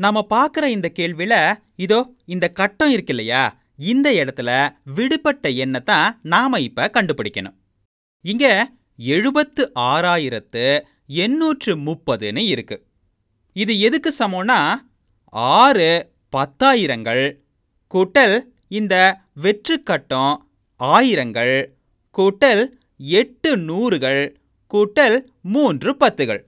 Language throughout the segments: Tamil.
நாம பார்க்குற இந்த கேள்வியில இதோ இந்த கட்டம் இருக்கு இல்லையா இந்த இடத்துல விடுபட்ட எண்ணை தான் நாம இப்ப கண்டுபிடிக்கணும். இங்க எழுபத்து ஆறாயிரத்து எண்ணூற்று முப்பதுன்னு இருக்கு. இது எதுக்கு சமம்னா ஆறு பத்தாயிரங்கள் கூட்டல் இந்த வெற்றுக்கட்டம் ஆயிரங்கள் கூட்டல் எட்டு நூறுகள் கூட்டல் மூன்று பத்துகள்.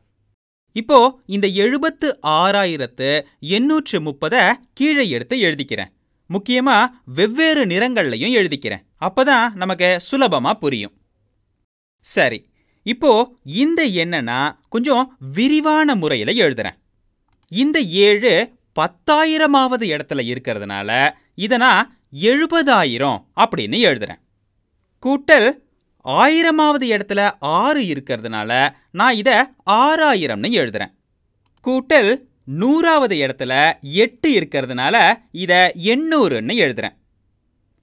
இப்போ இந்த எழுபத்து ஆறாயிரத்து எண்ணூற்று முப்பதை கீழே எடுத்து எழுதிக்கிறேன். முக்கியமா வெவ்வேறு நிறங்கள்லையும் எழுதிக்கிறேன். அப்பதான் நமக்கு சுலபமா புரியும். சரி இப்போ இந்த எண்ணை கொஞ்சம் விரிவான முறையில் எழுதுறேன். இந்த ஏழு பத்தாயிரமாவது இடத்துல இருக்கிறதுனால இதை நான் எழுபதாயிரம் அப்படின்னு எழுதுறேன். கூட்டல் ஆயிரமாவது இடத்துல ஆறு இருக்கிறதுனால நான் இதை ஆறாயிரம்னு எழுதுறேன். கூட்டல் நூறாவது இடத்துல எட்டு இருக்கிறதுனால இதை எண்ணூறுன்னு எழுதுறேன்.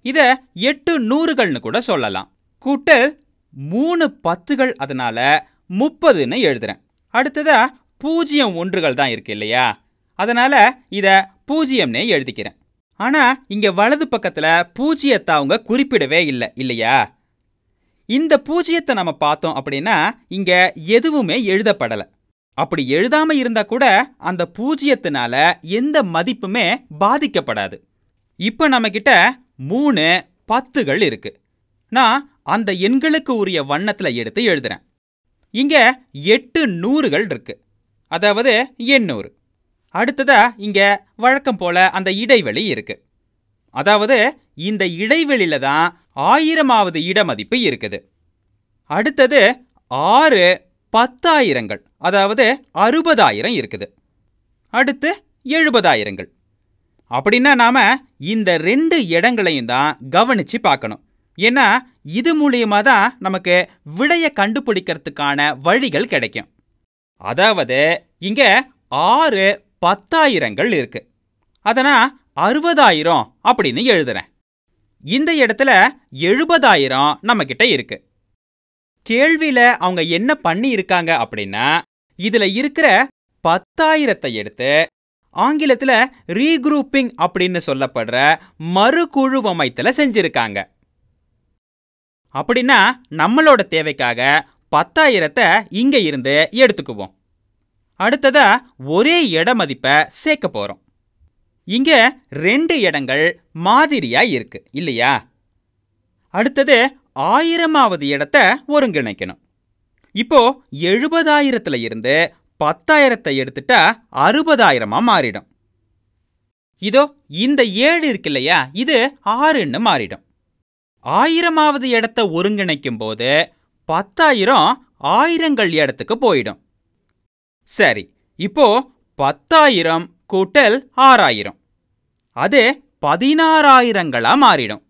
இதை எட்டு நூறுகள்னு கூட சொல்லலாம். கூட்டல் மூணு பத்துகள் அதனால முப்பதுன்னு எழுதுறேன். அடுத்ததாக பூஜ்ஜியம் ஒன்றுகள் தான் இருக்கு இல்லையா? அதனால இதை பூஜ்ஜியம்னே எழுதிக்கிறேன். ஆனா இங்க வலது பக்கத்துல பூஜ்ஜியத்தை அவங்க குறிப்பிடவே இல்லை இல்லையா? இந்த பூஜ்ஜியத்தை நம்ம பார்த்தோம் அப்படின்னா இங்க எதுவுமே எழுதப்படலை. அப்படி எழுதாம இருந்தா கூட அந்த பூஜ்ஜியத்தினால எந்த மதிப்புமே பாதிக்கப்படாது. இப்போ நம்ம கிட்ட மூணு பத்துகள் இருக்கு. நான் அந்த எண்களுக்கு உரிய வண்ணத்துல எடுத்து எழுதுறேன். இங்க எட்டு நூறுகள் இருக்கு. அதாவது எண்ணூறு. அடுத்ததா இங்க வழக்கம் போல அந்த இடைவெளி இருக்கு. அதாவது இந்த இடைவெளியில தான் ஆயிரமாவது இடமதிப்பு இருக்குது. அடுத்தது ஆறு பத்தாயிரங்கள் அதாவது அறுபதாயிரம் இருக்குது. அடுத்து எழுபதாயிரங்கள். அப்படின்னா நாம இந்த ரெண்டு இடங்களையும் தான் கவனிச்சு பார்க்கணும். ஏன்னா இது மூலியமாக தான் நமக்கு விடையை கண்டுபிடிக்கிறதுக்கான வழிகள் கிடைக்கும். அதாவது இங்க ஆறு பத்தாயிரங்கள் அதனா அறுபதாயிரம் அப்படின்னு எழுதுறேன். இந்த இடத்துல எழுபதாயிரம் நம்ம கிட்ட இருக்கு. கேள்வியில அவங்க என்ன பண்ணி இருக்காங்க அப்படின்னா இதுல இருக்கிற பத்தாயிரத்தை எடுத்து ஆங்கிலத்தில் ரீக்ரூப்பிங் அப்படின்னு சொல்லப்படுற மறுகுழுவமைத்தல செஞ்சிருக்காங்க. அப்படின்னா நம்மளோட தேவைக்காக பத்தாயிரத்தை இங்கே இருந்து எடுத்துக்குவோம். அடுத்ததாக ஒரே இட மதிப்பை சேர்க்க போகிறோம் இங்க ரெண்டு இடங்கள் மாதிரியா இருக்கு இல்லையா? அடுத்தது ஆயிரமாவது இடத்த ஒருங்கிணைக்கணும். இப்போ எழுபதாயிரத்துல இருந்து பத்தாயிரத்தை எடுத்துட்டா அறுபதாயிரமா மாறிடும். இதோ இந்த ஏழு இருக்கு இல்லையா? இது ஆறுன்னு மாறிடும். ஆயிரமாவது இடத்த ஒருங்கிணைக்கும் போது பத்தாயிரம் ஆயிரங்கள் இடத்துக்கு போயிடும். சரி இப்போ பத்தாயிரம் கூட்டல் ஆறாயிரம். அது பதினாறாயிரங்களா மாறிடும்.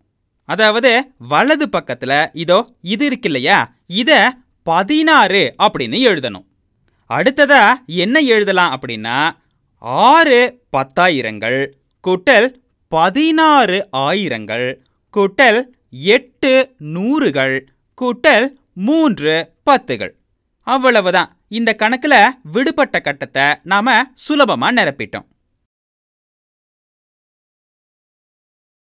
அதாவது வலது பக்கத்துல இதோ இது இருக்கு இல்லையா? இத பதினாறு அப்படின்னு எழுதணும். அடுத்ததா என்ன எழுதலாம் அப்படின்னா ஆறு பத்தாயிரங்கள் கூட்டல் பதினாறு ஆயிரங்கள் கூட்டல் எட்டு நூறுகள் கூட்டல் மூன்று பத்துகள். அவ்வளவுதான். இந்த கணக்குல விடுபட்ட கட்டத்தை நாம சுலபமா நிரப்பிட்டோம்.